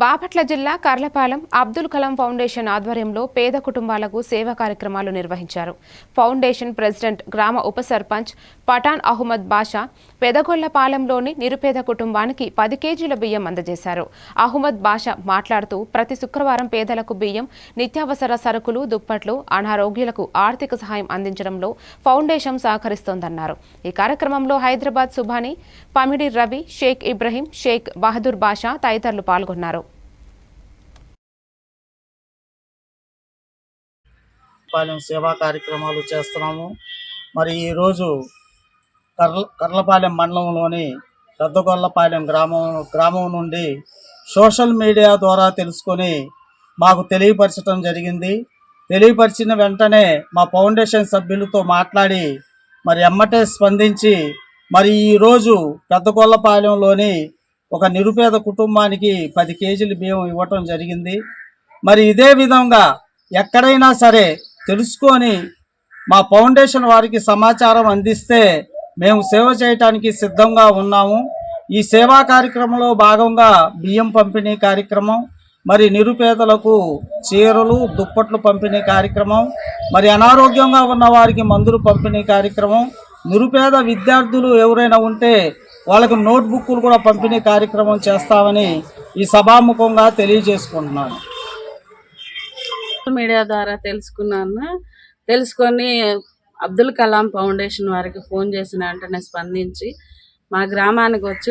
బాపట్ల జిల్లా కర్లపాలెం అబ్దుల్ కలాం ఫౌండేషన్ ఆధ్వర్యంలో పేద కుటుంబాలకు సేవా కార్యక్రమాలు నిర్వహించారు. ఫౌండేషన్ ప్రెసిడెంట్ గ్రామ ఉప సర్పంచ్ పఠాన్ అహ్మద్ బాషా పెదగొల్లపాలెంలోని నిరుపేద కుటుంబానికి పది కేజీల బియ్యం అందజేశారు. అహ్మద్ బాషా మాట్లాడుతూ ప్రతి శుక్రవారం పేదలకు బియ్యం నిత్యావసర సరుకులు దుప్పట్లు అనారోగ్యులకు ఆర్థిక సహాయం అందించడంలో ఫౌండేషన్ సహకరిస్తోందన్నారు. ఈ కార్యక్రమంలో హైదరాబాద్ సుభాని పమిడి రవి షేక్ ఇబ్రహీం షేక్ బహదూర్ బాషా తదితరులు పాల్గొన్నారు. పాలెం సేవా కార్యక్రమాలు చేస్తున్నాము. మరి ఈరోజు కర్ల కర్లపాలెం మండలంలోని పెద్దగొల్లపాలెం గ్రామం గ్రామం నుండి సోషల్ మీడియా ద్వారా తెలుసుకొని మాకు తెలియపరచడం జరిగింది. తెలియపరిచిన వెంటనే మా ఫౌండేషన్ సభ్యులతో మాట్లాడి మరి ఎమ్మటే స్పందించి మరి ఈరోజు పెద్దగొల్లపాలెంలోని ఒక నిరుపేద కుటుంబానికి పది కేజీలు బియ్యం ఇవ్వటం జరిగింది. మరి ఇదే విధంగా ఎక్కడైనా సరే తెలుసుకొని మా ఫౌండేషన్ వారికి సమాచారం అందిస్తే మేము సేవ చేయటానికి సిద్ధంగా ఉన్నాము. ఈ సేవా కార్యక్రమంలో భాగంగా బియ్యం పంపిణీ కార్యక్రమం మరి నిరుపేదలకు చీరలు దుప్పట్లు పంపిణీ కార్యక్రమం మరి అనారోగ్యంగా ఉన్న వారికి మందులు పంపిణీ కార్యక్రమం నిరుపేద విద్యార్థులు ఎవరైనా ఉంటే వాళ్ళకు నోట్బుక్లు కూడా పంపిణీ కార్యక్రమం చేస్తామని ఈ సభాముఖంగా తెలియజేసుకుంటున్నాను. మీడియా ద్వారా తెలుసుకున్నాను తెలుసుకొని అబ్దుల్ కలాం ఫౌండేషన్ వారికి ఫోన్ చేసిన వెంటనే స్పందించి మా గ్రామానికి వచ్చి